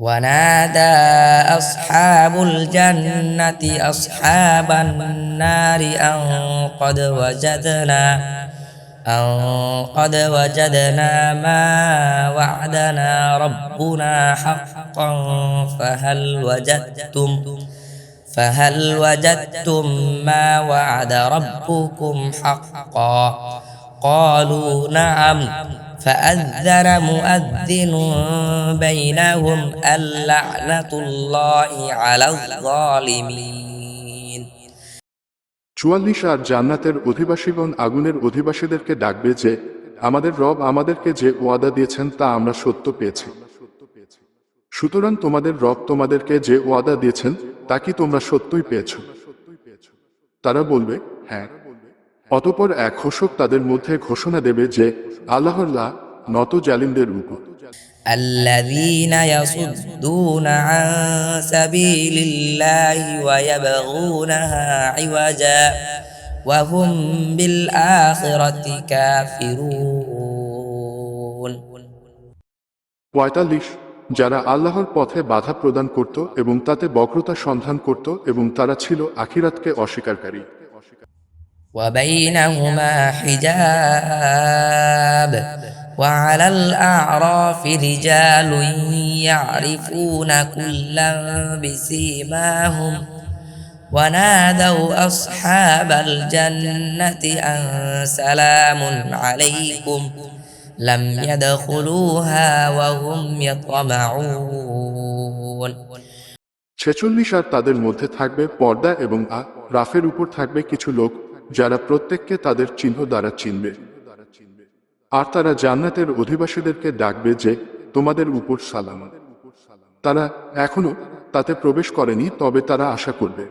ونادى أصحاب الجنة أصحاب النار أن قد وجدنا أن قد وجدنا ما وعدنا ربنا حقا فهل وجدتم فهل وجدتم ما وعد ربكم حقا؟ قالوا نعم فأذن مؤذن بينهم اللعنة الله على الظالمين চুয়াল্লিশ আর জান্নাতের অধিবাসীগণ আগুনের অধিবাসীদেরকে ডাকবে যে আমাদের রব আমাদেরকে যে ওয়াদা দিয়েছেন তা আমরা সত্য পেয়েছি সুতরাং তোমাদের রব তোমাদেরকে যে ওয়াদা দিয়েছেন তা কি তোমরা সত্যই পেয়েছ তারা বলবে হ্যাঁ অতপর এক ঘোষক তাদের মধ্যে ঘোষণা দেবে যে আল্লাহল্লাহ নত জালিমদের উপর الذين يصدون عن سبيل الله ويبغونها عوجا وهم بالآخرة كافرون পঁয়তাল্লিশ যারা আল্লাহর পথে বাধা প্রদান করত এবং তাতে বক্রতা সন্ধান করত এবং তারা ছিল আখিরাতকে অস্বীকারী وبينهما حجاب وعلى الأعراف رجال يعرفون كلا بسيماهم ونادوا أصحاب الجنة أن سلام عليكم لم يدخلوها وهم يطمعون ছেচল্লিশ আর তাদের মধ্যে থাকবে পর্দা এবং আ রাফের উপর থাকবে কিছু লোক যারা প্রত্যেককে তাদের চিহ্ন দ্বারা চিনবে আর তারা জান্নাতের অধিবাসীদেরকে ডাকবে যে, তোমাদের উপর সালাম। তারা এখনও তাতে প্রবেশ করেনি, তবে তারা আশা করবে।